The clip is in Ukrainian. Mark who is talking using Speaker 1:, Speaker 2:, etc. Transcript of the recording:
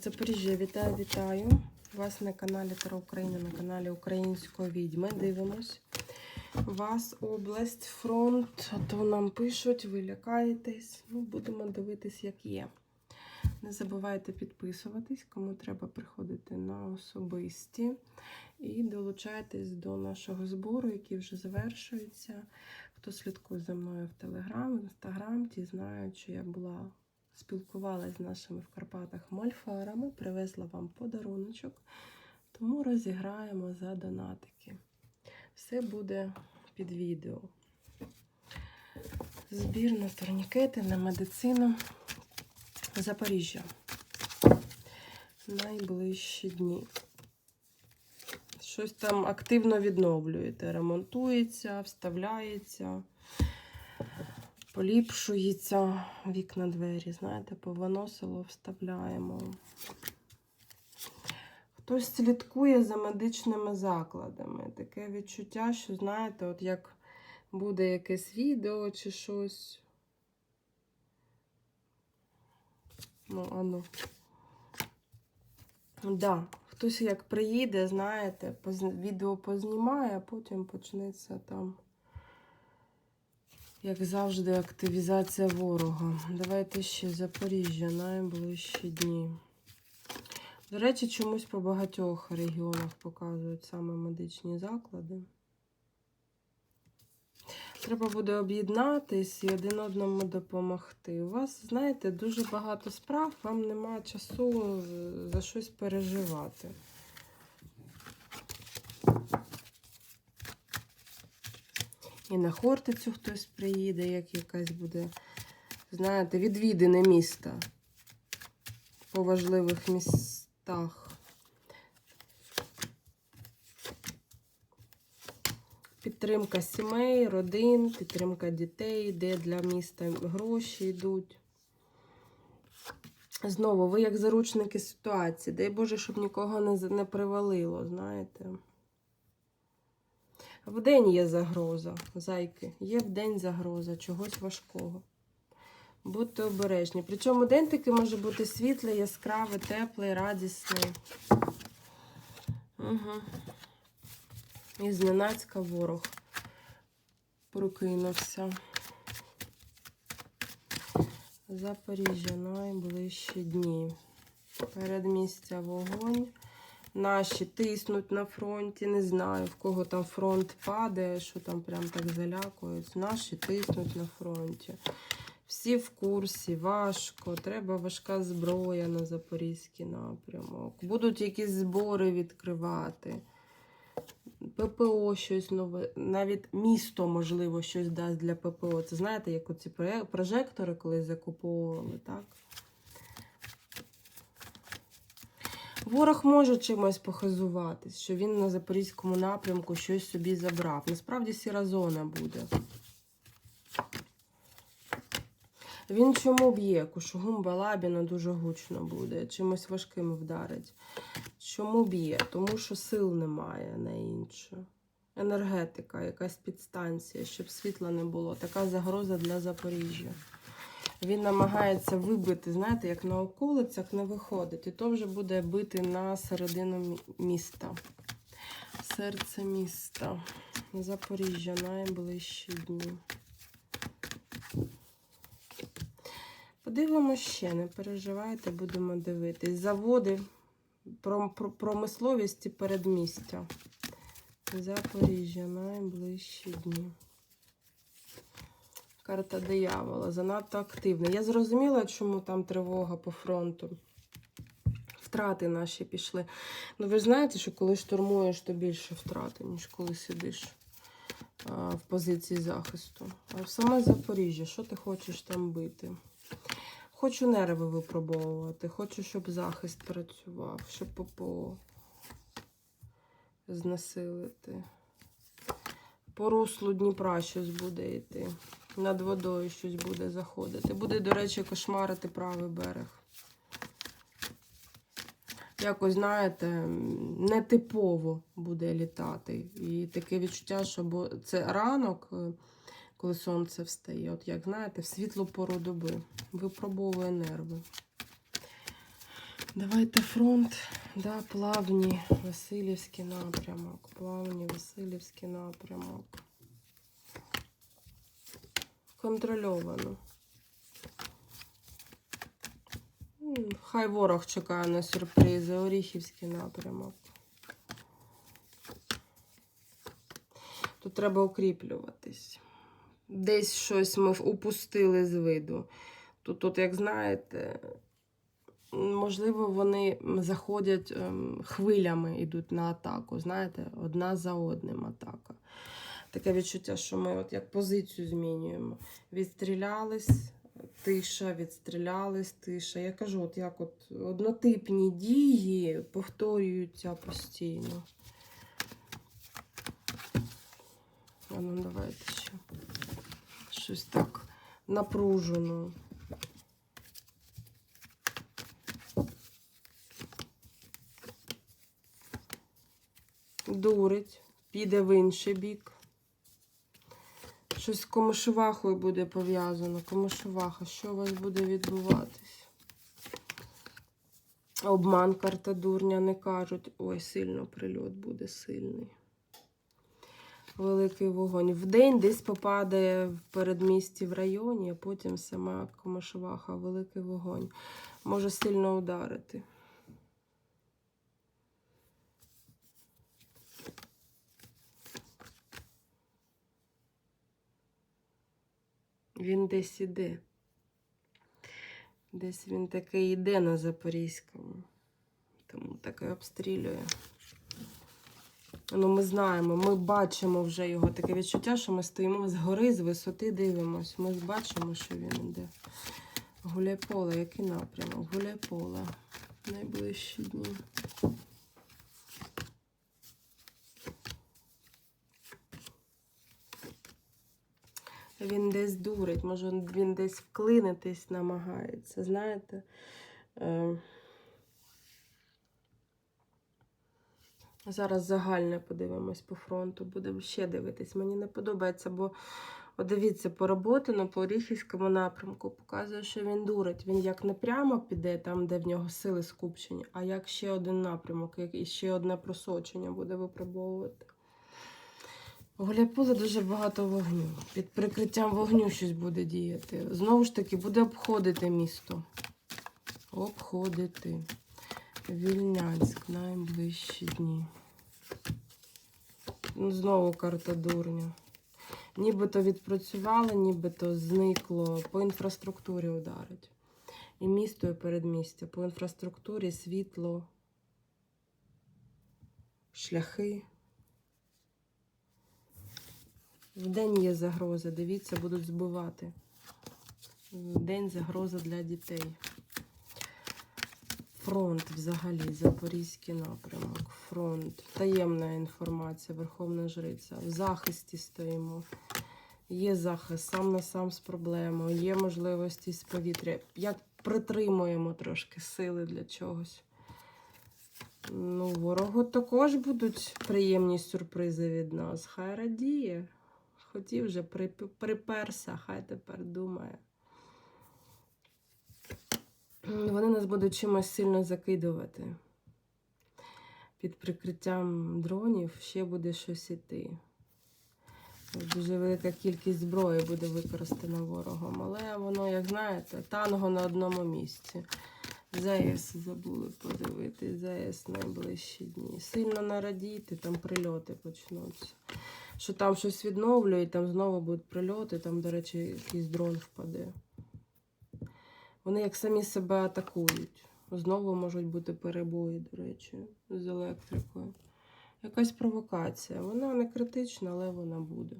Speaker 1: Запоріжжя, вітаю, вітаю. Вас на каналі Таро Україна, на каналі Української відьми. Дивимось. Вас область, фронт, а то нам пишуть, ви лякаєтесь. Ну, будемо дивитись, як є. Не забувайте підписуватись, кому треба приходити на особисті. І долучайтесь до нашого збору, який вже завершується. Хто слідкує за мною в Телеграм, в Інстаграм, ті знають, що я була спілкувалася з нашими в Карпатах мольфарами, привезла вам подаруночок, тому розіграємо за донатики. Все буде під відео. Збір на турнікети, на медицину. Запоріжжя. Найближчі дні. Щось там активно відновлюєте. Ремонтується, вставляється поліпшується вікна двері, знаєте, повиносило, вставляємо. Хтось слідкує за медичними закладами. Таке відчуття, що, знаєте, от як буде якесь відео чи щось. Ну, ану. Да, хтось як приїде, знаєте, відео познімає, а потім почнеться там як завжди, активізація ворога. Давайте ще Запоріжжя найближчі дні. До речі, чомусь по багатьох регіонах показують саме медичні заклади. Треба буде об'єднатись і один одному допомогти. У вас, знаєте, дуже багато справ, вам немає часу за щось переживати. І на Хортицю хтось приїде, як якась буде, знаєте, відвідини міста по важливих містах. Підтримка сімей, родин, підтримка дітей, де для міста гроші йдуть. Знову, ви як заручники ситуації. Дай Боже, щоб нікого не, не привалило, знаєте. Вдень є загроза, зайки. Є вдень загроза чогось важкого. Будьте обережні. Причому день такий може бути світлий, яскравий, теплий, радісний. Угу. І зненацька ворог прокинувся. Запоріжжя найближчі дні. Передмістя вогонь. Наші тиснуть на фронті. Не знаю, в кого там фронт падає, що там прям так залякують. Наші тиснуть на фронті. Всі в курсі, важко, треба важка зброя на Запорізький напрямок. Будуть якісь збори відкривати. ППО щось нове, навіть місто, можливо, щось дасть для ППО. Це знаєте, як оці прожектори колись закуповували, так? Ворог може чимось похизуватись, що він на Запорізькому напрямку щось собі забрав. Насправді сіра зона буде. Він чому б'є? Кушугум Балабіна дуже гучно буде, чимось важким вдарить. Чому б'є? Тому що сил немає на інше. Енергетика, якась підстанція, щоб світла не було. Така загроза для Запоріжжя. Він намагається вибити, знаєте, як на околицях не виходить. І то вже буде бити на середину міста. Серце міста. Запоріжжя найближчі дні. Подивимось ще, не переживайте, будемо дивитись. Заводи, пром- про- промисловість і передмістя. Запоріжжя найближчі дні. Карта диявола занадто активна. Я зрозуміла, чому там тривога по фронту. Втрати наші пішли. Ну, ви ж знаєте, що коли штурмуєш, то більше втрати, ніж коли сидиш а, в позиції захисту. А в саме Запоріжжя, що ти хочеш там бити? Хочу нерви випробовувати, хочу, щоб захист працював, щоб ППО знесилити. По руслу Дніпра щось буде йти. Над водою щось буде заходити. Буде, до речі, кошмарити правий берег. Якось, знаєте, нетипово буде літати. І таке відчуття, що це ранок, е, коли сонце встає. От як знаєте, в світлу пору доби. Випробовує нерви. Давайте фронт, да, плавні, Васильівський напрямок. Плавні, Васильівський напрямок. Контрольовано. Хай ворог чекає на сюрпризи. Оріхівський напрямок. Тут треба укріплюватись. Десь щось ми упустили з виду. Тут, тут як знаєте, можливо, вони заходять ем, хвилями, йдуть на атаку. Знаєте, одна за одним атака. Таке відчуття, що ми от як позицію змінюємо. Відстрілялись, тиша, відстрілялись, тиша. Я кажу, от як от однотипні дії повторюються постійно. А ну давайте ще. Щось так напружено. Дурить, піде в інший бік. Щось з комишувахою буде пов'язано. Комишуваха, що у вас буде відбуватись? Обман карта дурня не кажуть. Ой, сильно прильот буде сильний. Великий вогонь. Вдень десь попадає в передмісті в районі, а потім сама комишуваха, великий вогонь. Може сильно ударити. Він десь іде. Десь він таки йде на Запорізькому. Тому таке обстрілює. Ну, ми знаємо, ми бачимо вже його таке відчуття, що ми стоїмо згори, з висоти дивимося. Ми бачимо, що він йде. Гуляйполе, який напрямок? Гуляйполе. Найближчі дні. Він десь дурить, може він десь вклинитись намагається. Знаєте? Е, Зараз загальне подивимось по фронту. Будемо ще дивитись. Мені не подобається, бо от дивіться, по роботи на по Оріхівському напрямку показує, що він дурить. Він як не прямо піде, там, де в нього сили скупчені, а як ще один напрямок, і ще одне просочення буде випробовувати. У дуже багато вогню. Під прикриттям вогню щось буде діяти. Знову ж таки, буде обходити місто. Обходити. Вільнянськ найближчі дні. Ну, Знову карта дурня. Нібито відпрацювали, нібито зникло. По інфраструктурі ударить. І місто, і передмістя. По інфраструктурі світло, шляхи. Вдень є загроза. Дивіться, будуть збивати. Вдень загроза для дітей. Фронт взагалі, Запорізький напрямок. Фронт. Таємна інформація, Верховна Жриця. В захисті стоїмо. Є захист сам на сам з проблемою, є можливості з повітря. Як притримуємо трошки сили для чогось. Ну, ворогу також будуть приємні сюрпризи від нас. Хай радіє. Хотів вже приперся, хай тепер думає. Вони нас будуть чимось сильно закидувати. Під прикриттям дронів ще буде щось іти. Дуже велика кількість зброї буде використана ворогом. Але воно, як знаєте, танго на одному місці. ЗАЕС забули подивитись, ЗАЕС найближчі дні. Сильно нарадійте, там прильоти почнуться. Що там щось відновлюють, там знову будуть прильоти, там, до речі, якийсь дрон впаде. Вони як самі себе атакують. Знову можуть бути перебої, до речі, з електрикою. Якась провокація. Вона не критична, але вона буде.